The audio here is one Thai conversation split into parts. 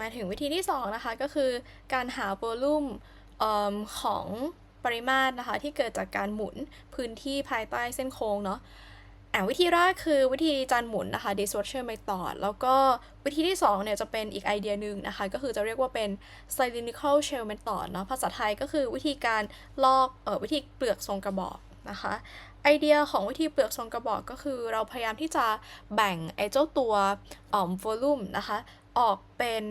มาถึงวิธีที่ 2 นะคะ ก็คือการหาโวลูมของปริมาตรนะคะ ที่เกิดจากการหมุนพื้นที่ภายใต้เส้นโค้งเนาะอะวิธีแรกคือวิธีจานหมุนนะคะ distortion method แล้วก็วิธีที่2เนี่ยจะเป็นอีกไอเดียหนึ่งนะคะ ก็คือจะเรียกว่าเป็น cylindrical shell method เนาะภาษาไทยก็คือวิธีการลอกเอ่อวิธีเปลือกทรงกระบอกนะคะไอเดียของวิธีเปลือกทรงกระบอกก็คือ เราพยายามที่จะแบ่งไอเจ้าตัวอ่อ volume นะคะ ออกเป็น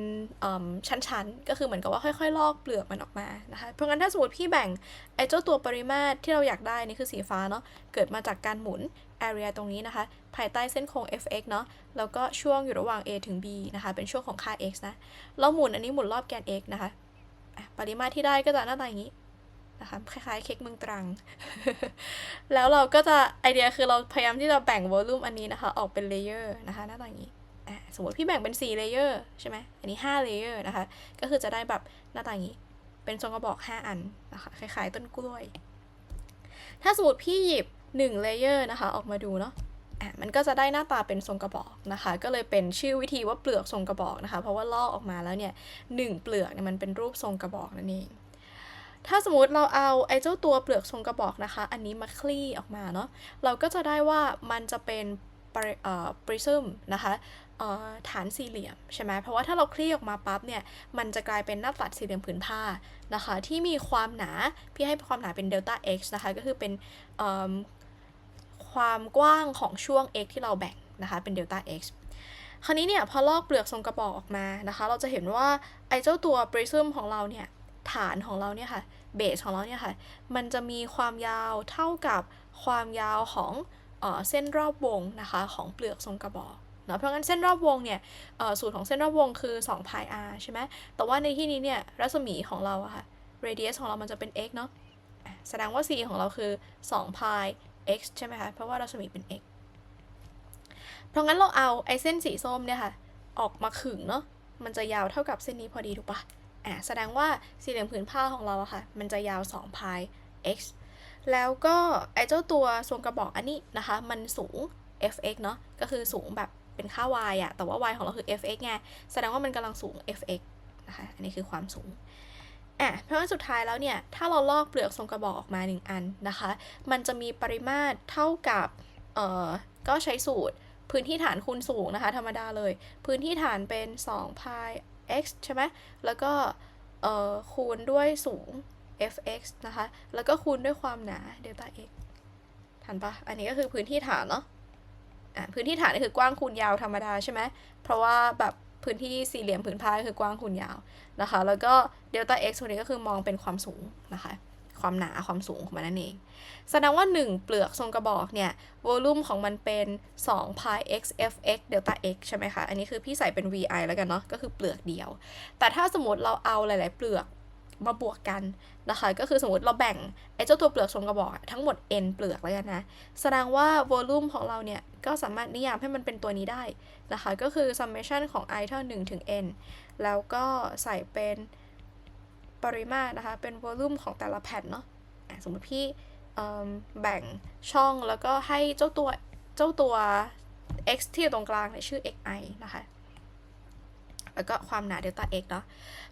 ชั้นๆ ก็คือเหมือนกับว่าค่อยๆ ลอกเปลือกมันออกมานะคะ เพราะงั้นถ้าสมมติพี่แบ่งไอ้เจ้าตัวปริมาตรที่เราอยากได้นี่คือสีฟ้าเนาะ เกิดมาจากการหมุน area ตรงนี้นะคะ ภายใต้เส้นโค้ง fx เนาะ แล้วก็ช่วงอยู่ระหว่าง a ถึง b นะคะ เป็นช่วงของค่า x นะแล้วหมุนอันนี้หมุนรอบแกน x นะคะ ปริมาตรที่ได้ก็จะหน้าตาอย่างนี้นะคะคล้ายๆเค้กเมืองตรัง แล้วเราก็จะไอเดียคือเราพยายามที่จะแบ่งวอลลุ่มอันนี้นะคะ ออกเป็นเลเยอร์นะคะหน้าตาอย่างนี้ สมมติพี่แบ่งเป็น4เลเยอร์ใช่ไหมอันนี้5เลเยอร์นะคะ ก็คือจะได้แบบหน้าตาอย่างนี้ เป็นทรงกระบอก 5 อันนะคะ คล้ายๆต้นกล้วย ถ้าสมมติพี่หยิบ1เลเยอร์นะคะออกมาดูเนาะอะมันก็จะได้หน้าตาเป็นทรงกระบอกนะคะ ก็เลยเป็นชื่อวิธีว่าเปลือกทรงกระบอกนะคะ เพราะว่าลอกออกมาแล้วเนี่ยหนึ่งเปลือกเนี่ยมันเป็นรูปทรงกระบอกนั่นเองถ้าสมมติเราเอาไอ้เจ้าตัวเปลือกทรงกระบอกนะคะ อันนี้มาคลี่ออกมาเนาะเราก็จะได้ว่ามันจะเป็นปริเอ่อ prism นะคะ ฐานสี่เหลี่ยมใช่ไหมเพราะว่าถ้าเราคลี่ออกมาปั๊บเนี่ย มันจะกลายเป็นหน้าตัดสี่เหลี่ยมผืนผ้านะคะ ที่มีความหนา พี่ให้ความหนาเป็นเดลต้า x นะคะ ก็คือเป็นความกว้างของช่วง x ที่เราแบ่งนะคะ เป็นเดลต้า x คราวนี้เนี่ยพอลอกเปลือกทรงกระบอกออกมานะคะ เราจะเห็นว่าไอ้เจ้าตัว prism ของเราเนี่ย ฐานของเราเนี่ยค่ะ เบสของเราเนี่ยค่ะ มันจะมีความยาวเท่ากับความยาวของเออเส้นรอบวงนะคะของเปลือกทรงกระบอก เนาะเพราะงั้นเส้นรอบวงเนี่ยสูตรของเส้นรอบวงคือ2 pi r ใช่ไหมแต่ว่าในที่นี้เนี่ยรัศมีของเราอะค่ะ radius ของเรามันจะเป็น x เนาะแสดงว่า c ของเราคือ2 pi x ใช่ไหมคะเพราะว่ารัศมีเป็น x เพราะงั้นเราเอาไอเส้นสีส้มเนี่ยค่ะออกมาขึงเนาะมันจะยาวเท่ากับเส้นนี้พอดีถูกปะอะแสดงว่าสี่เหลี่ยมผืนผ้าของเราอะค่ะ มันจะยาว2 pi x แล้วก็ไอเจ้าตัวทรงกระบอกอันนี้นะคะ มันสูง fx เนาะก็คือสูงแบบ เป็นค่า y อะแต่ว่า y ของเราคือ fx ไง แสดงว่ามันกำลังสูง fx นะคะ อันนี้คือความสูงอะเพราะว่าสุดท้ายแล้วเนี่ย ถ้าเราลอกเปลือกทรงกระบอกออกมา 1 อันนะคะ มันจะมีปริมาตรเท่ากับเอ่อก็ใช้สูตรพื้นที่ฐานคูณสูงนะคะ ธรรมดาเลย พื้นที่ฐานเป็น2 pi x ใช่ไหมแล้วก็เอ่อคูณด้วยสูง fx นะคะ แล้วก็คูณด้วยความหนา delta x ทันปะอันนี้ก็คือพื้นที่ฐานเนาะ พื้นที่ฐานนี่คือกว้างคูณยาวธรรมดาใช่ไหมเพราะว่าแบบพื้นที่สี่เหลี่ยมผืนผ้าก็คือกว้างคูณยาวนะคะ แล้วก็ delta x ตัวนี้ก็คือมองเป็นความสูงนะคะ ความหนาความสูงของมันนั่นเอง แสดงว่า 1 เปลือกทรงกระบอกเนี่ย โวลูมของมันเป็น2 pi x fx delta x ใช่ไหมคะ อันนี้คือพี่ใส่เป็น vi แล้วกันเนาะ ก็คือเปลือกเดียว แต่ถ้าสมมติเราเอาหลาย ๆ เปลือก มาบวกกันนะคะก็คือสมมติเราแบ่งไอ้เจ้าตัวเปลือกทรงกระบอกทั้งหมด n เปลือกแล้วกันนะแสดงว่าโวลูมของเราเนี่ยก็สามารถนิยามให้มันเป็นตัวนี้ได้นะคะก็คือ summation ของ i เท่า1ถึง n แล้วก็ใส่เป็นปริมาตรนะคะเป็นโวลูมของแต่ละแผ่นเนาะสมมติพี่แบ่งช่องแล้วก็ให้เจ้าตัวเจ้าตัว x ที่อยู่ตรงกลางเนี่ยชื่อ xi นะคะ แล้วก็ความหนา delta x เนาะ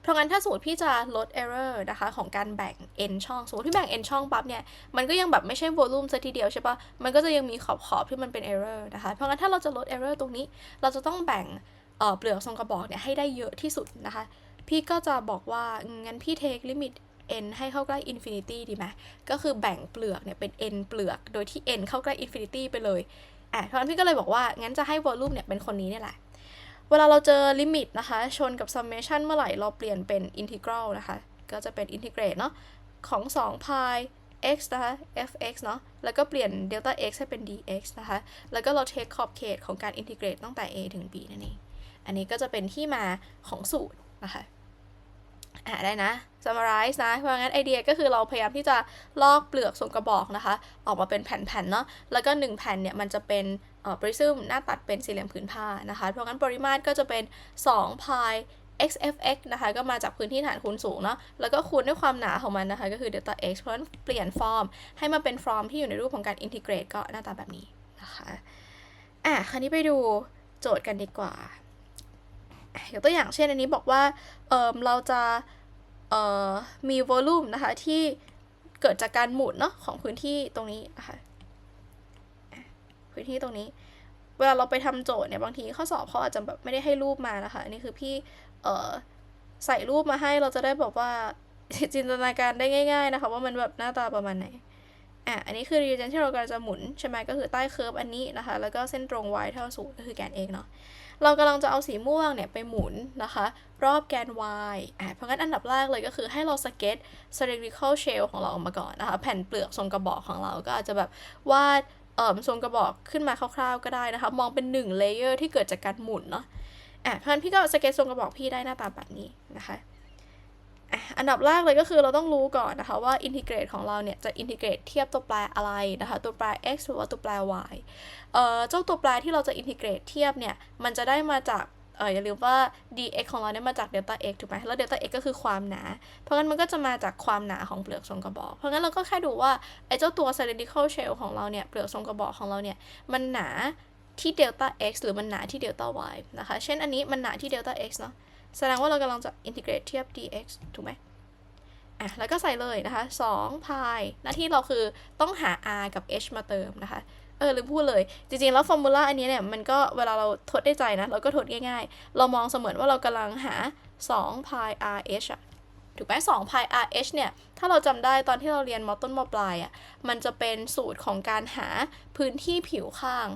เพราะงั้นถ้าสมมติพี่จะลด error นะคะ ของการแบ่ง n ช่อง สมมติพี่แบ่ง n ช่องปั๊บเนี่ย มันก็ยังแบบไม่ใช่ volume ซะทีเดียวใช่ปะมันก็จะยังมีขอบขอบๆที่มันเป็น error นะคะ เพราะงั้นถ้าเราจะลด error ตรงนี้ เราจะต้องแบ่งเเปลือกทรงกระบอกเนี่ยให้ได้เยอะที่สุดนะคะ พี่ก็จะบอกว่า งั้นพี่ take limit n ให้เข้าใกล้ infinity ดีไหมก็คือแบ่งเปลือกเนี่ยเป็น n เปลือก โดยที่ n เข้าใกล้ infinity ไปเลยอะเพราะฉะนั้นพี่ก็เลยบอกว่า งั้นจะให้ volume เนี่ยเป็นคนนี้เนี่ยแหละ เวลาเราเจอลิมิตนะคะ ชนกับ summation เมื่อไหร่ เราเปลี่ยนเป็น integral นะคะ ก็จะเป็น integrate เนาะของ2 pi x นะคะ fx เนาะ แล้วก็เปลี่ยน delta x ให้เป็น dx นะคะ แล้วก็เราเทคขอบเขตของการ integrate ตั้งแต่ a ถึง b นั่นเอง อันนี้ก็จะเป็นที่มาของสูตรนะคะ อ่าได้นะ summarize นะ เพราะงั้นไอเดียก็คือเราพยายามที่จะลอกเปลือกทรงกระบอกนะคะ ออกมาเป็นแผ่นๆเนาะ แล้วก็ 1 แผ่นเนี่ยมันจะเป็น เอ่อ prism หน้าตัดเป็นสี่เหลี่ยมผืนผ้านะคะ เพราะงั้นปริมาตรก็จะเป็น2 pi xfx นะคะ ก็มาจากพื้นที่ฐานคูณสูงเนาะ แล้วก็คูณด้วยความหนาของมันนะคะ ก็คือ delta x เพราะนั้นเปลี่ยนฟอร์ม ให้มาเป็นฟอร์มที่อยู่ในรูปของการ integrate ก็หน้าตาแบบนี้นะคะ อะ คราวนี้ไปดูโจทย์กันดีกว่ายกตัวอย่างเช่นอันนี้บอกว่า เออเราจะเออมี volume นะคะที่เกิดจากการหมุนเนาะของพื้นที่ตรงนี้นะคะ พื้นที่ตรงนี้ เวลาเราไปทำโจทย์เนี่ยบางทีข้อสอบเขาอาจจะแบบไม่ได้ให้รูปมานะคะอันนี่คือพี่เอ่อใส่รูปมาให้เราจะได้แบบว่าจินตนาการได้ง่าย ๆนะคะ ว่ามันแบบหน้าตาประมาณไหนอะอันนี้คือ region ที่เรากำลังจะหมุนใช่ไหมก็คือใต้เคอร์ฟอันนี้นะคะ แล้วก็เส้นตรง y เท่าศูนย์ก็คือแกน x เนาะเรากำลังจะเอาสีม่วงเนี่ยไปหมุนนะคะ รอบแกน y อะเพราะงั้นอันดับแรกเลยก็คือให้เราสเก็ต cylindrical shell ของเราออกมาก่อนนะคะ แผ่นเปลือกทรงกระบอกของเราก็อาจจะแบบวาด เอ่อทรงกระบอกขึ้นมาคร่าวๆก็ได้นะคะ มองเป็นหนึ่งเลเยอร์ที่เกิดจากการหมุนเนาะอะเพราะงั้นพี่ก็สเก็ตทรงกระบอกพี่ได้หน้าตาแบบนี้นะคะอะอันดับแรกเลยก็คือเราต้องรู้ก่อนนะคะว่าอินทิเกรตของเราเนี่ยจะอินทิเกรตเทียบตัวแปรอะไรนะคะ ตัวแปร x หรือว่าตัวแปร y เอ่อเจ้าตัวแปรที่เราจะอินทิเกรตเทียบเนี่ย มันจะได้มาจาก เอออย่าลืมว่า dx ของเราเนี่ยมาจาก delta x ถูกไหมแล้ว delta x ก็คือความหนา เพราะงั้นมันก็จะมาจากความหนาของเปลือกทรงกระบอก เพราะงั้นเราก็แค่ดูว่าไอ้เจ้าตัว cylindrical shell ของเราเนี่ยเปลือกทรงกระบอกของเราเนี่ยมันหนาที่ delta x หรือมันหนาที่ delta y นะคะ เช่นอันนี้มันหนาที่ delta x เนาะแสดงว่าเรากำลังจะอินทิเกรตเทียบ dx ถูกไหมอะแล้วก็ใส่เลยนะคะ2พายหน้าที่เราคือต้องหา r กับ h มาเติมนะคะ เออลืมพูดเลย จริงๆ แล้วฟอร์มูลาอันนี้เนี่ยมันก็เวลาเราทดได้ใจนะ เราก็ทดง่ายๆ เรามองเสมือนว่าเรากำลังหา2พาย r h อะถูกไหม2พาย r h เนี่ย ถ้าเราจำได้ตอนที่เราเรียนมอต้นมปลายอะมันจะเป็นสูตรของการหาพื้นที่ผิวข้าง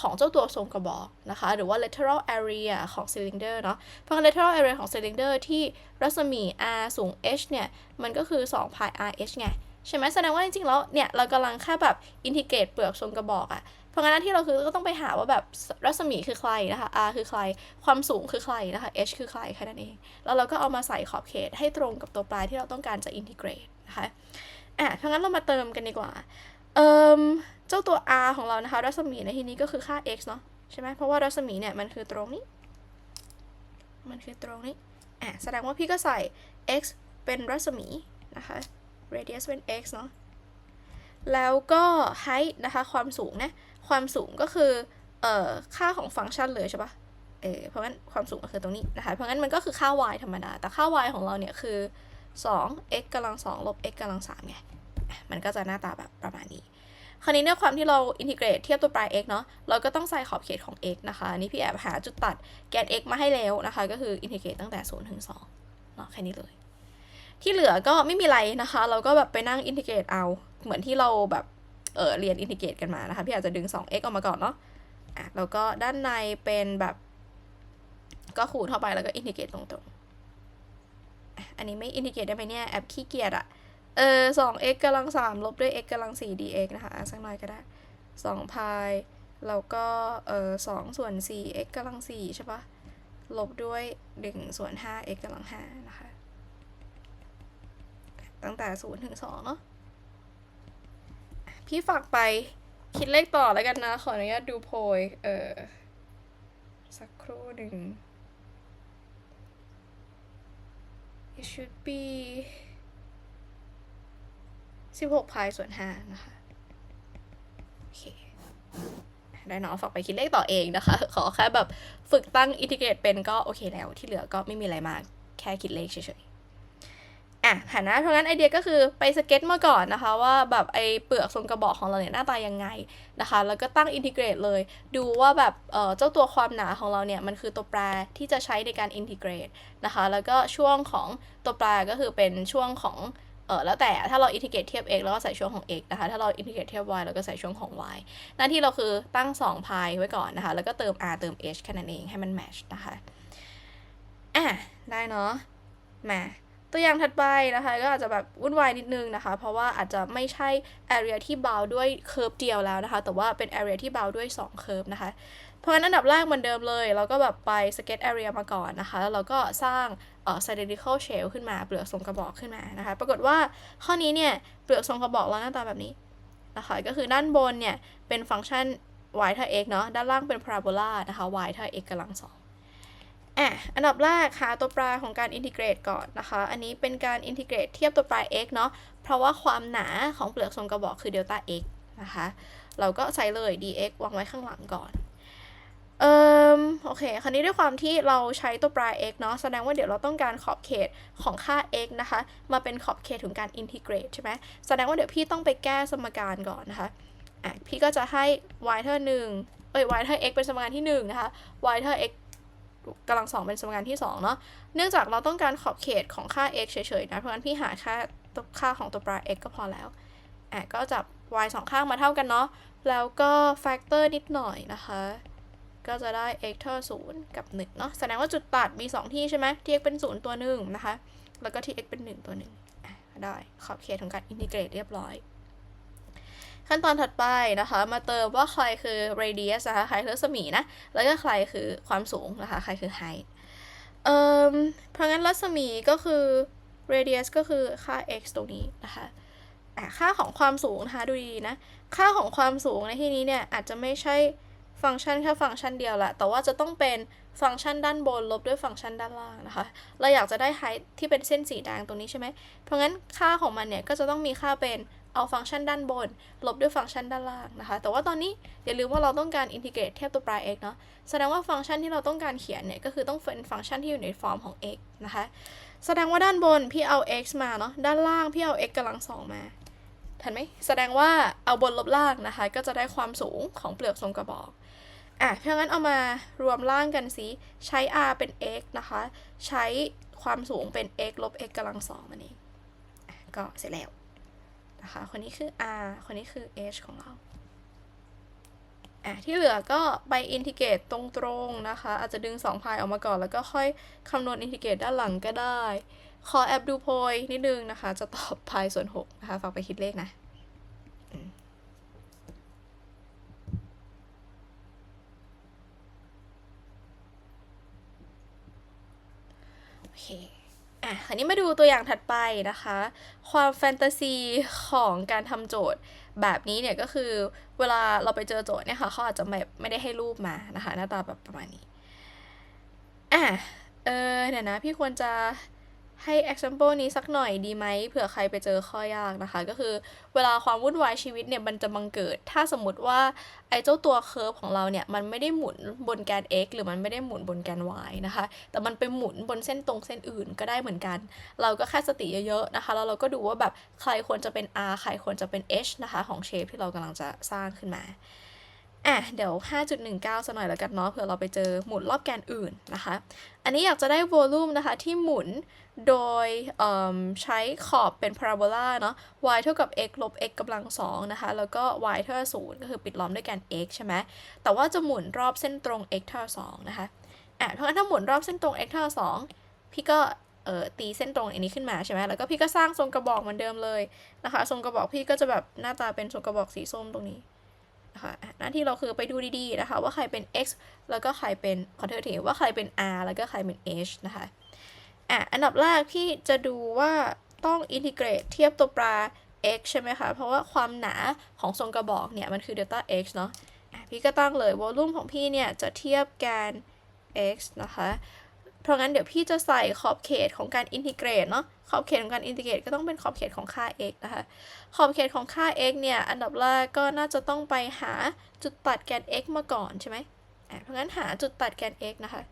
ของเจ้าตัวทรงกระบอกนะคะ หรือว่า lateral area ของ cylinder เนาะเพราะ lateral area ของ cylinder ที่รัศมี r สูง h เนี่ย มันก็คือ2 pi r h ไง ใช่ไหมแสดงว่าจริงๆแล้วเนี่ยเรากำลังแค่แบบอินทิเกรตเปลือกทรงกระบอกอะเพราะงั้นหน้าที่เราคือก็ต้องไปหาว่าแบบรัศมีคือใครนะคะ r คือใคร ความสูงคือใครนะคะ h คือใครแค่นั้นเอง แล้วเราก็เอามาใส่ขอบเขตให้ตรงกับตัวปลายที่เราต้องการจะอินทิเกรตนะคะอะเพราะงั้นเรามาเติมกันดีกว่าเอ่มเจ้าตัว r ของเรานะคะ รัศมีในที่นี้ก็คือค่า x เนาะใช่ไหมเพราะว่ารัศมีเนี่ยมันคือตรงนี้ มันคือตรงนี้อะแสดงว่าพี่ก็ใส่ x เป็นรัศมีนะคะ radius เป็น x เนาะแล้วก็ height นะคะ ความสูงนะ ความสูงก็คือ เอ่อ ค่าของฟังก์ชันเลยใช่ปะเออ เพราะงั้นความสูงก็คือตรงนี้นะคะ เพราะงั้นมันก็คือค่า y ธรรมดา แต่ค่า y ของเราเนี่ยคือ 2 x กำลัง2ลบ x กำลัง3ไง มันก็จะหน้าตาแบบประมาณนี้ คราวนี้เนี่ยความที่เราอินทิเกรตเทียบตัวปลาย x เนาะ เราก็ต้องใส่ขอบเขตของ x นะคะ อันนี้พี่แอบหาจุดตัดแกน x มาให้แล้วนะคะ ก็คืออินทิเกรตตั้งแต่0ถึง2เนาะ แค่นี้เลย ที่เหลือก็ไม่มีอะไรนะคะ เราก็แบบไปนั่งอินทิเกรตเอา เหมือนที่เราแบบเออเรียนอินทิเกรตกันมานะคะ พี่อาจจะดึง 2x ออกมาก่อนเนาะอะแล้วก็ด้านในเป็นแบบ ก็คูณเข้าไปแล้วก็อินทิเกรตตรงๆ อันนี้ไม่อินทิเกรตได้ไหมเนี่ยแอบขี้เกียจอะเออสอง x กำลังสามลบด้วย x กำลังสี่ dx นะคะอะสักหน่อยก็ได้สองพายแล้วก็เออสองส่วนสี่ x กำลังสี่ใช่ปะลบด้วยหนึ่งส่วนห้า x กำลังห้านะคะ ตั้งแต่ศูนย์ถึงสองเนาะพี่ฝากไปคิดเลขต่อแล้วกันนะ ขออนุญาตดูโพย เออ สักครู่หนึ่ง it should be 16พายส่วน5นะคะ โอเค ได้เนาะฝากไปคิดเลขต่อเองนะคะ ขอแค่แบบฝึกตั้งอินทิเกรตเป็นก็โอเคแล้วที่เหลือก็ไม่มีอะไรมาก แค่คิดเลขเฉยๆ อะหันนะเพราะงั้นไอเดียก็คือไปสเก็ตมาก่อนนะคะ ว่าแบบไอเปลือกทรงกระบอกของเราเนี่ยหน้าตายังไงนะคะ แล้วก็ตั้งอินทิเกรตเลย ดูว่าแบบเออเจ้าตัวความหนาของเราเนี่ย มันคือตัวแปรที่จะใช้ในการอินทิเกรตนะคะ แล้วก็ช่วงของตัวแปรก็คือเป็นช่วงของเออแล้วแต่ถ้าเราอินทิเกรตเทียบ x แล้วก็ใส่ช่วงของ x นะคะ ถ้าเราอินทิเกรตเทียบ y แล้วก็ใส่ช่วงของ y หน้าที่เราคือตั้ง2พายไว้ก่อนนะคะ แล้วก็เติม r เติม h แค่นั้นเองให้มันแมชนะคะอะได้เนาะมา ตัวอย่างถัดไปนะคะ ก็อาจจะแบบวุ่นวายนิดนึงนะคะ เพราะว่าอาจจะไม่ใช่ area ที่บาวด้วยเคอร์ฟเดียวแล้วนะคะ แต่ว่าเป็น area ที่บาวด้วย2เคอร์ฟนะคะเพราะฉะนั้นอันดับแรกเหมือนเดิมเลย เราก็แบบไป sketch area มาก่อนนะคะ แล้วเราก็สร้างเอ่อ cylindrical shell ขึ้นมาเปลือกทรงกระบอกขึ้นมานะคะ ปรากฏว่าข้อนี้เนี่ยเปลือกทรงกระบอกเราหน้าตาแบบนี้นะคะ ก็คือด้านบนเนี่ยเป็นฟังก์ชัน y เท่า x เนาะ ด้านล่างเป็นพาราโบลานะคะ y เท่า x กำลังสอง อะอันดับแรกหาตัวปลายของการอินทิเกรตก่อนนะคะ อันนี้เป็นการอินทิเกรตเทียบตัวปลาย x เนาะ เพราะว่าความหนาของเปลือกทรงกระบอกคือเดลต้า x นะคะ เราก็ใส่เลย dx วางไว้ข้างหลังก่อน เอ่มโอเค คราวนี้ด้วยความที่เราใช้ตัวปลาย x เนาะ แสดงว่าเดี๋ยวเราต้องการขอบเขตของค่า x นะคะ มาเป็นขอบเขตของการอินทิเกรตใช่ไหมแสดงว่าเดี๋ยวพี่ต้องไปแก้สมการก่อนนะคะ อะ พี่ก็จะให้ y เท่าหนึ่งเอ้ย y เท่า x เป็นสมการที่หนึ่งนะคะ y เท่า x กำลังสองเป็นสมการที่สองเนาะ เนื่องจากเราต้องการขอบเขตของค่า x เฉยๆนะ เพราะฉะนั้นพี่หาค่าตัวค่าของตัวปลา x ก็พอแล้วอะก็จับ y สองข้างมาเท่ากันเนาะ แล้วก็แฟกเตอร์นิดหน่อยนะคะ ก็จะได้ x เท่า0กับ 1 เนาะ แสดงว่าจุดตัดมี 2 ที่ใช่ไหมที่ x เป็น 0 ตัวหนึ่งนะคะ แล้วก็ที่ x เป็น 1 ตัวหนึ่งได้ขอบเขตของการอินทิเกรตเรียบร้อย ขั้นตอนถัดไปนะคะ มาเติมว่าใครคือ radius นะคะใครคือรัศมีนะ แล้วก็ใครคือความสูงนะคะ ใครคือ height เอ่อเพราะงั้นรัศมีก็คือ radius ก็คือค่า x ตรงนี้นะคะค่าของความสูงนะคะดูดีนะ ค่าของความสูงในที่นี้เนี่ย อาจจะไม่ใช่ฟังก์ชันแค่ฟังก์ชันเดียวแหละ แต่ว่าจะต้องเป็นฟังก์ชันด้านบนลบด้วยฟังก์ชันด้านล่างนะคะ เราอยากจะได้ height ที่เป็นเส้นสีแดงตรงนี้ใช่ไหม เพราะงั้นค่าของมันเนี่ย ก็จะต้องมีค่าเป็น เอาฟังก์ชันด้านบน ลบด้วยฟังก์ชันด้านล่างนะคะ แต่ว่าตอนนี้อย่าลืมว่าเราต้องการอินทิเกรตเทียบตัวปลาย x เนาะ แสดงว่าฟังก์ชันที่เราต้องการเขียนเนี่ยก็คือต้องเป็นฟังก์ชันที่อยู่ในฟอร์มของ x นะคะ แสดงว่าด้านบนพี่เอา x มาเนาะ ด้านล่างพี่เอา x กำลังสองมา ทันไหม แสดงว่าเอาบนลบล่างนะคะ ก็จะได้ความสูงของเปลือกทรงกระบอกอะเพราะงั้นเอามารวมล่างกันสิ ใช้ r เป็น x นะคะ ใช้ความสูงเป็น x ลบ x กำลังสองมันเองอ่ก็เสร็จแล้ว นะคะ คนนี้คือ r คนนี้คือ h ของเราอะที่เหลือก็ไปอินทิเกรตตรงๆนะคะ อาจจะดึง2พายออกมาก่อน แล้วก็ค่อยคำนวณอินทิเกรตด้านหลังก็ได้ ขอแอบดูโพยนิดนึงนะคะ จะตอบพายส่วน6นะคะฝากไปคิดเลขนะโอเค อะ คราวนี้มาดูตัวอย่างถัดไปนะคะ ความแฟนตาซีของการทำโจทย์แบบนี้เนี่ยก็คือเวลาเราไปเจอโจทย์เนี่ยค่ะเขาอาจจะไม่ไม่ได้ให้รูปมานะคะ หน้าตาแบบประมาณนี้ อะ เออเดี๋ยวนะ พี่ควรจะ ให้ example นี้สักหน่อยดีไหมเผื่อใครไปเจอข้อยากนะคะ ก็คือเวลาความวุ่นวายชีวิตเนี่ยมันจะบังเกิด ถ้าสมมติว่าไอ้เจ้าตัวเคอร์ฟของเราเนี่ย มันไม่ได้หมุนบนแกน x หรือมันไม่ได้หมุนบนแกน y นะคะ แต่มันไปหมุนบนเส้นตรงเส้นอื่นก็ได้เหมือนกัน เราก็แค่สติเยอะๆนะคะ แล้วเราก็ดูว่าแบบใครควรจะเป็น r ใครควรจะเป็น h นะคะ ของเชฟที่เรากำลังจะสร้างขึ้นมา อะเดี๋ยว 5.19สักหน่อยแล้วกันเนาะเผื่อเราไปเจอหมุนรอบแกนอื่นนะคะ อันนี้อยากจะได้ volume นะคะที่หมุนโดยใช้ขอบเป็นพาราโบลาเนาะ y เท่ากับ x ลบ x กำลังสองนะคะ แล้วก็ y เท่ากับ0ก็คือปิดล้อมด้วยแกน x ใช่ไหมแต่ว่าจะหมุนรอบเส้นตรง x เท่ากับ2นะคะอะเพราะงั้นถ้าหมุนรอบเส้นตรง x เท่ากับ2พี่ก็เอ่อตีเส้นตรงอันนี้ขึ้นมาใช่ไหมแล้วก็พี่ก็สร้างทรงกระบอกเหมือนเดิมเลยนะคะ ทรงกระบอกพี่ก็จะแบบหน้าตาเป็นทรงกระบอกสีส้มตรงนี้ คะหน้าที่เราคือไปดูดีๆนะคะว่าใครเป็น x แล้วก็ใครเป็นขอโทษทีว่าใครเป็น r แล้วก็ใครเป็น h นะคะอะอันดับแรกพี่จะดูว่าต้องอินทิเกรตเทียบตัวปลา x ใช่ไหมคะ เพราะว่าความหนาของทรงกระบอกเนี่ย มันคือเดลต้า x เนาะอะพี่ก็ตั้งเลยวอลลุ่มของพี่เนี่ย จะเทียบแกน x นะคะ เพราะงั้นเดี๋ยวพี่จะใส่ขอบเขตของการอินทิเกรตเนาะ ขอบเขตของการอินทิเกรตก็ต้องเป็นขอบเขตของค่า x นะคะ ขอบเขตของค่า x เนี่ย อันดับแรกก็น่าจะต้องไปหาจุดตัดแกน x มาก่อนใช่ไหมเพราะงั้นหาจุดตัดแกน x นะคะ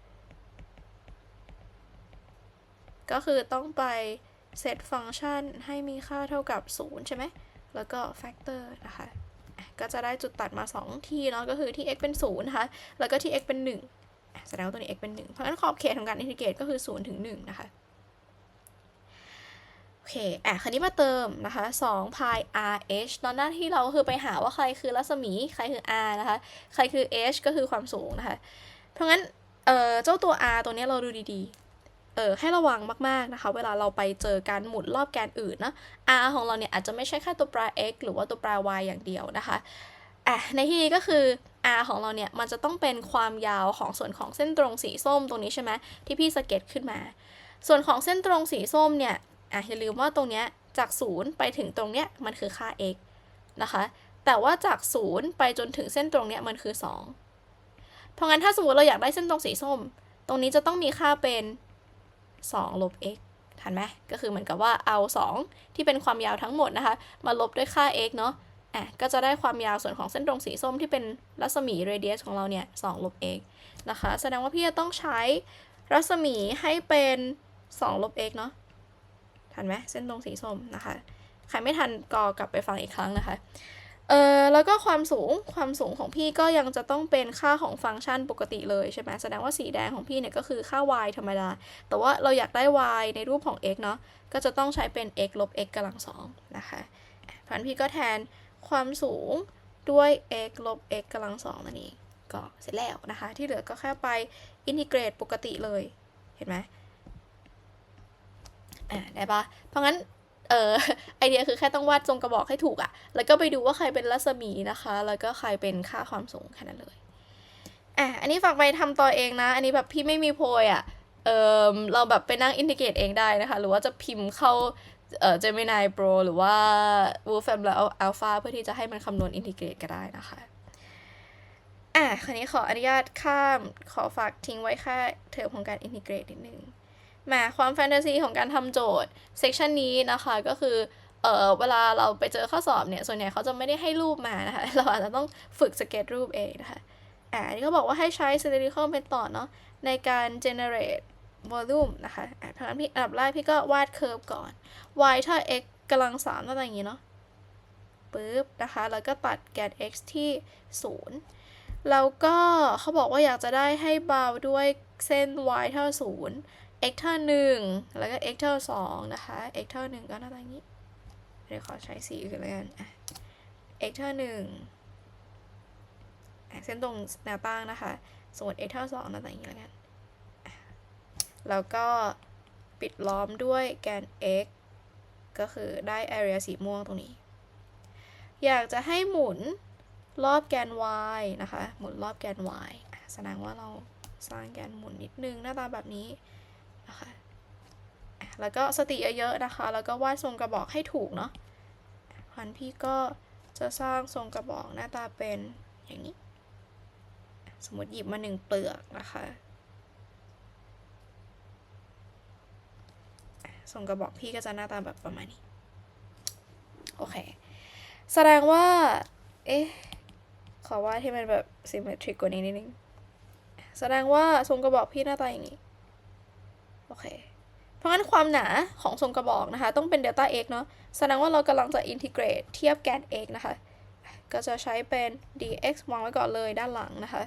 ก็คือต้องไปเซตฟังก์ชันให้มีค่าเท่ากับ 0 ใช่ไหม แล้วก็แฟกเตอร์นะคะก็จะได้จุดตัดมา 2 ที่เนาะ ก็คือที่ x เป็น0นะคะ แล้วก็ที่ x เป็น1อะ แสดงว่าตัวนี้ x เป็น 1 เพราะงั้นขอบเขตของการอินทิเกรตก็คือ 0 ถึง 1 นะคะ โอเค อะ คราวนี้มาเติมนะคะ2 pi r h ตอนหน้าที่เราคือไปหาว่าใครคือรัศมี ใครคือ r นะคะ ใครคือ h ก็คือความสูงนะคะ เพราะงั้น เอ่อ เจ้าตัว r ตัวนี้เราดูดีๆเออให้ระวังมากๆนะคะ เวลาเราไปเจอการหมุนรอบแกนอื่นนะ r ของเราเนี่ยอาจจะไม่ใช่แค่ตัวปลา x หรือว่าตัวปลา y อย่างเดียวนะคะอะในที่นี้ก็คือ r ของเราเนี่ยมันจะต้องเป็นความยาวของส่วนของเส้นตรงสีส้มตรงนี้ใช่ไหมที่พี่สเก็ตขึ้นมา ส่วนของเส้นตรงสีส้มเนี่ยอะอย่าลืมว่าตรงเนี้ยจาก 0 ไปถึงตรงเนี้ยมันคือค่า x นะคะ แต่ว่าจาก 0 ไปจนถึงเส้นตรงเนี้ยมันคือ 2 เพราะงั้นถ้าสมมติเราอยากได้เส้นตรงสีส้ม ตรงนี้จะต้องมีค่าเป็น2ลบ x ทันไหมก็คือเหมือนกับว่าเอา 2 ที่เป็นความยาวทั้งหมดนะคะ มาลบด้วยค่า x เนาะ อะก็จะได้ความยาวส่วนของเส้นตรงสีส้มที่เป็นรัศมี radius ของเราเนี่ย2ลบ x นะคะ แสดงว่าพี่จะต้องใช้รัศมีให้เป็น2ลบ x เนาะทันไหมเส้นตรงสีส้มนะคะ ใครไม่ทันก็กลับไปฟังอีกครั้งนะคะ เออแล้วก็ความสูง ความสูงของพี่ก็ยังจะต้องเป็นค่าของฟังก์ชันปกติเลยใช่ไหมแสดงว่าสีแดงของพี่เนี่ยก็คือค่า y ธรรมดา แต่ว่าเราอยากได้ y ในรูปของ x เนาะ ก็จะต้องใช้เป็น x ลบ x กำลังสองนะคะ เพราะนั้นพี่ก็แทน ความสูงด้วย x ลบ x กำลังสองนั่นเองก็เสร็จแล้วนะคะ ที่เหลือก็แค่ไปอินทิเกรตปกติเลย เห็นไหมอ่าได้ปะเพราะงั้นเออไอเดียคือแค่ต้องวาดทรงกระบอกให้ถูกอะแล้วก็ไปดูว่าใครเป็นรัศมีนะคะ แล้วก็ใครเป็นค่าความสูงแค่นั้นเลยอะอันนี้ฝากไปทำต่อเองนะ อันนี้แบบพี่ไม่มีโพยอะเออเราแบบไปนั่งอินทิเกรตเองได้นะคะ หรือว่าจะพิมพ์เข้า เอ่อ Gemini Pro หรือว่า Wolf a m แล้ว Alpha เพื่อที่จะให้มันคำนวณอินทิเกรตก็ได้นะคะ อะคราวนี้ขออนุญาตข้ามขอฝากทิ้งไว้แค่เทอมของการอินทิเกรตนิดนึงมาความแฟนตาซีของการทำโจทย์เซ c ชันนี้นะคะก็คือเอ่อเวลาเราไปเจอข้อสอบเนี่ย ส่วนใหญ่เขาจะไม่ได้ให้รูปมานะคะ เราอาจจะต้องฝึกสเก็ตรูปเองนะคะอ่านนี้เขาบอกว่าให้ใช้ statistical method เนาะในการ generate volume นะคะอะเพราะฉะนั้นพี่อันดับแรกพี่ก็วาดเคอร์ฟก่อน y ถ้า x กำลังสามก็จะอย่างนี้เนาะปึ๊บนะคะ แล้วก็ตัดแกน x ที่ 0 แล้วก็เขาบอกว่าอยากจะได้ให้บาวด้วยเส้น y เท่า 0 x เท่า 1 แล้วก็ x เท่า 2 นะคะ x เท่า 1 ก็หน้าตาอย่างนี้ เดี๋ยวขอใช้สีอื่นแล้วกัน x เท่า1อะเส้นตรงแนวตั้งนะคะ ส่วน x เท่า 2 หน้าตาอย่างนี้แล้วกัน แล้วก็ปิดล้อมด้วยแกน x ก็คือได้ area สีม่วงตรงนี้ อยากจะให้หมุนรอบแกน y นะคะ หมุนรอบแกน y แสดงว่าเราสร้างแกนหมุนนิดนึงหน้าตาแบบนี้นะคะอะแล้วก็สติเยอะๆนะคะ แล้วก็วาดทรงกระบอกให้ถูกเนาะพันพี่ก็จะสร้างทรงกระบอกหน้าตาเป็นอย่างนี้ สมมติหยิบมาหนึ่งเปลือกนะคะ ส่งกระบอกพี่ก็จะหน้าตาแบบประมาณนี้ โอเค แสดงว่า เอ๊ะ ขอว่าที่มันแบบ symmetric กว่านี้นิดนึง แสดงว่าทรงกระบอกพี่หน้าตาอย่างนี้ โอเค เพราะงั้นความหนาของทรงกระบอกนะคะ ต้องเป็น delta x เนาะ แสดงว่าเรากำลังจะ integrate เทียบแกน x นะคะ ก็จะใช้เป็น dx วางไว้ก่อนเลยด้านหลังนะคะ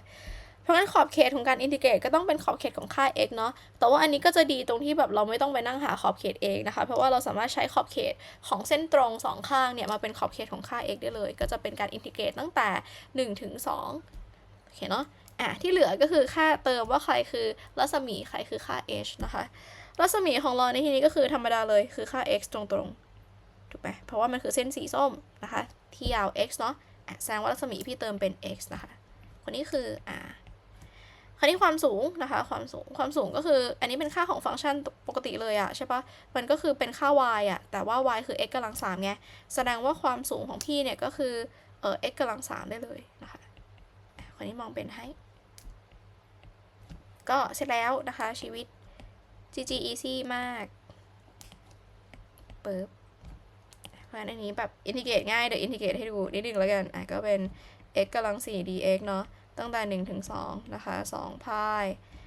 เพราะงั้นขอบเขตของการอินทิเกรตก็ต้องเป็นขอบเขตของค่า x เนาะ แต่ว่าอันนี้ก็จะดีตรงที่แบบเราไม่ต้องไปนั่งหาขอบเขตเองนะคะ เพราะว่าเราสามารถใช้ขอบเขตของเส้นตรงสองข้างเนี่ยมาเป็นขอบเขตของค่า x ได้เลย ก็จะเป็นการอินทิเกรตตั้งแต่ 1 ถึง2โอเคเนาะ อะที่เหลือก็คือค่าเติมว่าใครคือรัศมีใครคือค่า h นะคะ รัศมีของเราในที่นี้ก็คือธรรมดาเลยคือค่า x ตรงๆ ถูกไหมเพราะว่ามันคือเส้นสีส้มนะคะที่ยาว x เนาะอะแสดงว่ารัศมีพี่เติมเป็น x นะคะ คนนี้คือ r คราวนี้ความสูงนะคะ ความสูง ความสูงก็คือ อันนี้เป็นค่าของฟังก์ชันปกติเลยอะใช่ปะมันก็คือเป็นค่า y อะแต่ว่า y คือ x กำลังสามไง แสดงว่าความสูงของพี่เนี่ยก็คือ เออ x กำลังสามได้เลยนะคะอะคนนี้มองเป็นให้ ก็เสร็จแล้วนะคะ ชีวิต GG easy มากปึ๊บเพราะฉะนั้นอันนี้แบบอินทิเกรตง่าย เดี๋ยวอินทิเกรตให้ดูนิดนึงแล้วกัน อะก็เป็น x กำลัง4 dx เนาะ ตั้งแต่1ถึง2นะคะ2พาย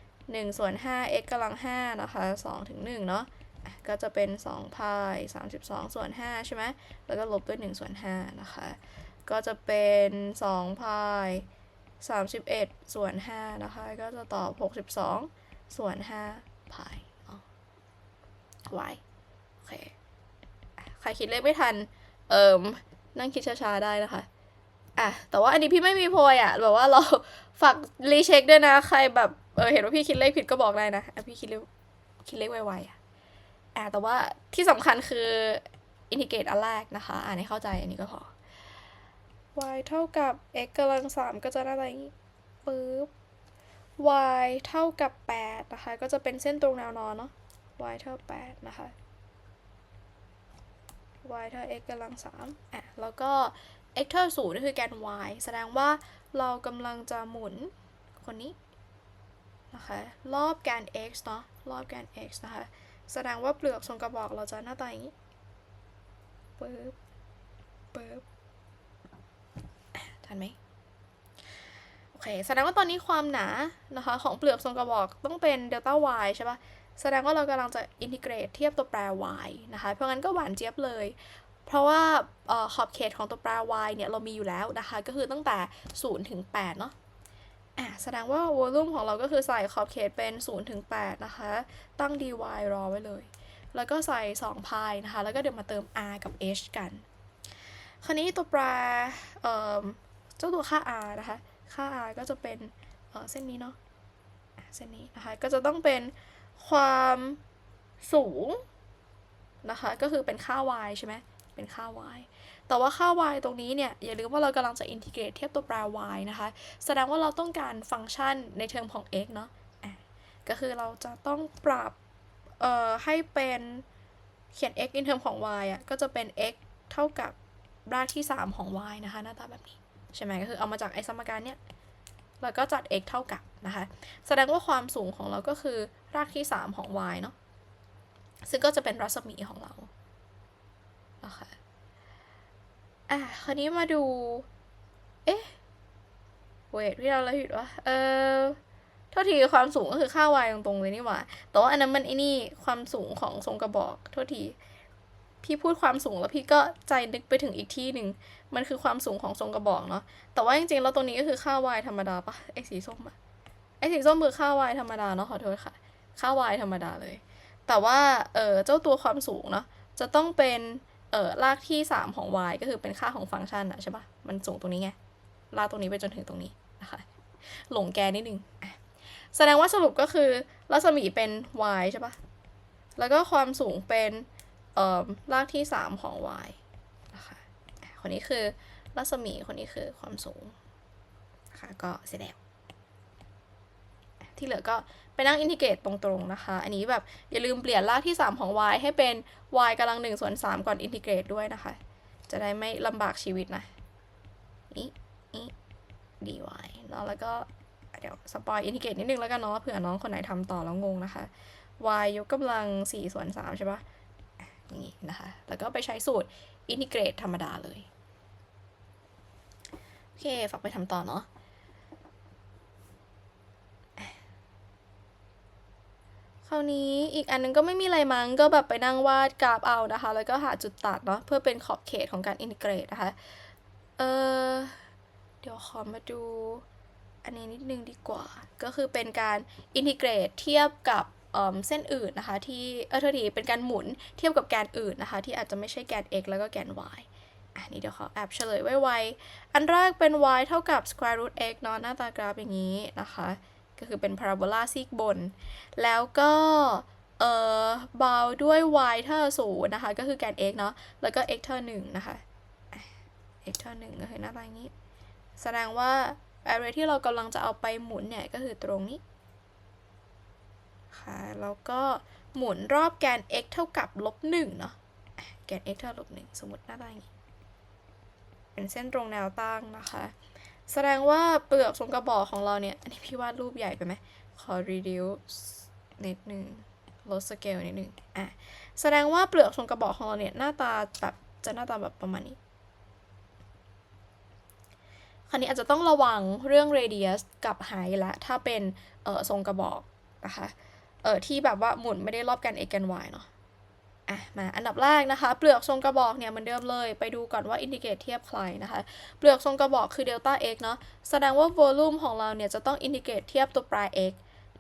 1ส่วน5 x กำลัง5นะคะ2ถึง1เนาะก็จะเป็น2พาย32 ส่วน5ใช่ไหมแล้วก็ลบด้วย1ส่วน5นะคะก็จะเป็น2พาย31 ส่วน5นะคะก็จะตอบ 62 ส่วน5พายอ๋อ y โอเค ใครคิดเลขไม่ทัน เอิมนั่งคิดช้าๆได้นะคะ อะแต่ว่าอันนี้พี่ไม่มีโพยอะแบบว่าเราฝากรีเช็คด้วยนะ ใครแบบเออเห็นว่าพี่คิดเลขผิดก็บอกได้นะอะพี่คิดเลขคิดเลขไวๆอะอะแต่ว่าที่สำคัญคืออินทิเกรตอันแรกนะคะ อ่านให้เข้าใจอันนี้ก็พอ y เท่ากับ x กำลังสามก็จะได้อะไรอย่างงี้ปึ๊บ y เท่ากับ8นะคะ ก็จะเป็นเส้นตรงแนวนอนเนาะ y เท่า8นะคะ y เท่า x กำลัง3อะ แล้วก็ x เท่า0นี่คือแกน y แสดงว่าเรากำลังจะหมุนคนนี้นะคะรอบแกน x เนาะรอบแกน x นะคะแสดงว่าเปลือกทรงกระบอกเราจะหน้าตาอย่างนี้ปึ๊บปึ๊บทันไหมโอเค แสดงว่าตอนนี้ความหนานะคะของเปลือกทรงกระบอกต้องเป็นเดลต้า y ใช่ปะแสดงว่าเรากำลังจะอินทิเกรตเทียบตัวแปร y นะคะ เพราะงั้นก็หวานเจี๊ยบเลย เพราะว่าออขอบเขตของตัวแปร y เนี่ยเรามีอยู่แล้วนะคะ ก็คือตั้งแต่ 0 ถึง 8 เนาะอะแสดงว่าวอลลุ่มของเราก็คือใส่ขอบเขตเป็น 0 ถึง 8 นะคะ ตั้ง dy รอไว้เลย แล้วก็ใส่2พายนะคะ แล้วก็เดี๋ยวมาเติม r กับ h กัน คราวนี้ตัวแปรเอ่อเจ้าตัวค่า r นะคะ ค่า r ก็จะเป็นเอ่อเส้นนี้เนาะเส้นนี้นะคะ ก็จะต้องเป็นความสูงนะคะ ก็คือเป็นค่า y ใช่ไหม เป็นค่า y แต่ว่าค่า y ตรงนี้เนี่ย อย่าลืมว่าเรากำลังจะอินทิเกรตเทียบตัวแปร y นะคะ แสดงว่าเราต้องการฟังก์ชันในเทอมของ x เนาะอะก็คือเราจะต้องปรับเอ่อให้เป็นเขียน x in term ของ y อะก็จะเป็น x เท่ากับรากที่ 3 ของ y นะคะ หน้าตาแบบนี้ ใช่ไหมก็คือเอามาจากไอ้สมการเนี้ยแล้วก็จัด x เท่ากับนะคะ แสดงว่าความสูงของเราก็คือรากที่ 3 ของ y เนาะซึ่งก็จะเป็นรัศมีของเรา นะคะอะคราวนี้มาดู เอ๊ะเวทที่เราละผิดวะเออเท่าทีความสูงก็คือค่า y ตรงๆเลยนี่หว่า แต่ว่าอันนั้นมันไอ้นี่ความสูงของทรงกระบอกโทษที พี่พูดความสูงแล้วพี่ก็ใจนึกไปถึงอีกที่หนึ่ง มันคือความสูงของทรงกระบอกเนาะ แต่ว่าจริงๆแล้วตรงนี้ก็คือค่า y ธรรมดาปะไอสีส้มอะไอสีส้มคือค่า y ธรรมดาเนาะขอโทษค่ะ ค่า y ธรรมดาเลย แต่ว่าเออเจ้าตัวความสูงเนาะจะต้องเป็น เออรากที่ 3 ของ y ก็คือเป็นค่าของฟังก์ชันอะใช่ปะมันสูงตรงนี้ไง ลากตรงนี้ไปจนถึงตรงนี้นะคะ หลงแกนิดนึง แสดงว่าสรุปก็คือรัศมีเป็น y ใช่ปะแล้วก็ความสูงเป็นเอ่อรากที่ 3 ของ y นะคะ คนนี้คือรัศมีคนนี้คือความสูงนะคะก็เสร็จแล้วที่เหลือก็ ไปนั่งอินทิเกรตตรงๆนะคะ อันนี้แบบอย่าลืมเปลี่ยนรากที่ 3 ของ y ให้เป็น y กำลัง1ส่วน3ก่อนอินทิเกรตด้วยนะคะ จะได้ไม่ลำบากชีวิตนะนี่นี่ dy เนาะแล้วก็เดี๋ยวสปอยอินทิเกรตนิดนึงแล้วกันเนาะเผื่อน้องคนไหนทำต่อแล้วงงนะคะ y ยกกำลัง4ส่วน3ใช่ปะนี้นะคะ แล้วก็ไปใช้สูตรอินทิเกรตธรรมดาเลย โอเค ฝากไปทำต่อเนาะ คราวนี้อีกอันนึงก็ไม่มีอะไรมั้งก็แบบไปนั่งวาดกราฟเอานะคะ แล้วก็หาจุดตัดเนาะเพื่อเป็นขอบเขตของการอินทิเกรตนะคะ เออเดี๋ยวขอมาดูอันนี้นิดนึงดีกว่า ก็คือเป็นการอินทิเกรตเทียบกับเเส้นอื่นนะคะ ที่เออโทษทีเป็นการหมุนเทียบกับแกนอื่นนะคะ ที่อาจจะไม่ใช่แกน x แล้วก็แกน y อันนี้เดี๋ยวขอแอบเฉลยไวๆอันแรกเป็น y เท่ากับ square root x เนาะหน้าตากราฟอย่างนี้นะคะ ก็คือเป็นพาราโบลาซีกบน แล้วก็เอ่อบาวด้วย y เท่าศูนย์นะคะ ก็คือแกน x เนาะแล้วก็ x เท่าหนึ่งนะคะ x เท่าหนึ่งก็คือหน้าตาอย่างนี้ แสดงว่า array ที่เรากำลังจะเอาไปหมุนเนี่ย ก็คือตรงนี้ค่ะแล้วก็หมุนรอบแกน x เท่ากับลบหนึ่งเนาะแกน x เท่าลบหนึ่งสมมติหน้าตาอย่างนี้ เป็นเส้นตรงแนวตั้งนะคะ แสดงว่าเปลือกทรงกระบอกของเราเนี่ย อันนี้พี่วาดรูปใหญ่ไปไหม ขอ reduce นิดนึง ลดสเกลนิดนึง อะ แสดงว่าเปลือกทรงกระบอกของเราเนี่ย หน้าตาแบบจะหน้าตาแบบประมาณนี้ คราวนี้อาจจะต้องระวังเรื่อง radius กับ height ละ ถ้าเป็นเออทรงกระบอกนะคะ เออที่แบบว่าหมุนไม่ได้รอบกัน x กัน y เนาะอะ มาอันดับแรกนะคะ เปลือกทรงกระบอกเนี่ยเหมันเดิมเลย ไปดูก่อนว่าอินทิเกรตเทียบใครนะคะ เปลือกทรงกระบอกคือเดลต้า x เนาะแสดงว่า volume ของเราเนี่ยจะต้องอินทิเกรตเทียบตัวปลาย x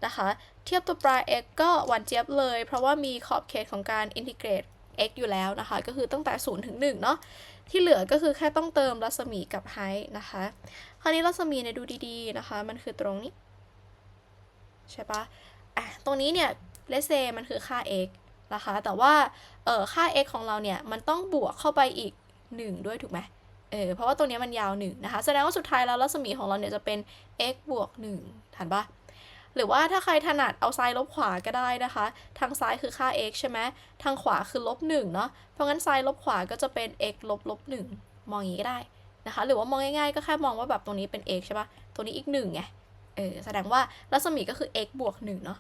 นะคะ เทียบตัวปลาย x ก็หวานเจี๊ยบเลย เพราะว่ามีขอบเขตของการอินทิเกรต x อยู่แล้วนะคะ ก็คือตั้งแต่ 0 ถึง 1 เนาะที่เหลือก็คือแค่ต้องเติมรัศมีกับ height นะคะ คราวนี้รัศมีเนี่ยดูดีๆนะคะ มันคือตรงนี้ ใช่ปะอะ ตรงนี้เนี่ย let's say มันคือค่า x นะคะ แต่ว่าเออค่า x ของเราเนี่ยมันต้องบวกเข้าไปอีก 1 ด้วยถูกไหมเออเพราะว่าตัวนี้มันยาว1นะคะ แสดงว่าสุดท้ายแล้วรัศมีของเราเนี่ยจะเป็น x บวก1ทันปะหรือว่าถ้าใครถนัดเอาซ้ายลบขวาก็ได้นะคะ ทางซ้ายคือค่า x ใช่ไหมทางขวาคือลบ1เนาะ เพราะงั้นซ้ายลบขวาก็จะเป็น x ลบลบ1มองอย่างนี้ก็ได้นะคะ หรือว่ามองง่ายๆ ก็แค่มองว่าแบบตรงนี้เป็น x ใช่ปะตัวนี้อีก1ไง เออ แสดงว่ารัศมีก็คือ x บวก1เนาะ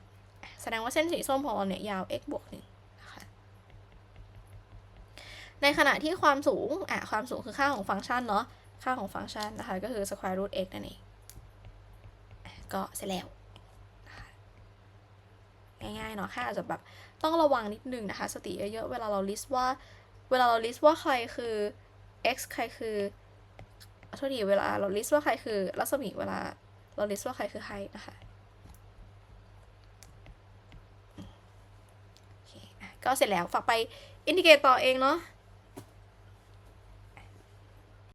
แสดงว่าเส้นสีส้มของเราเนี่ยยาว x บวก1 ในขณะที่ความสูงอะความสูงคือค่าของฟังก์ชันเนาะค่าของฟังก์ชันนะคะ ก็คือ square root x นั่นเองก็เสร็จแล้ว ง่ายๆเนาะแค่อาจจะแบบต้องระวังนิดนึงนะคะ สติเยอะๆ เวลาเรา list ว่า เวลาเรา list ว่าใครคือ x ใครคือโทษทีเวลาเรา list ว่าใครคือรัศมีเวลาเรา list ว่าใครคือใครนะคะโอเคอะก็เสร็จแล้วฝากไปอินดิเกตต่อเองเนาะ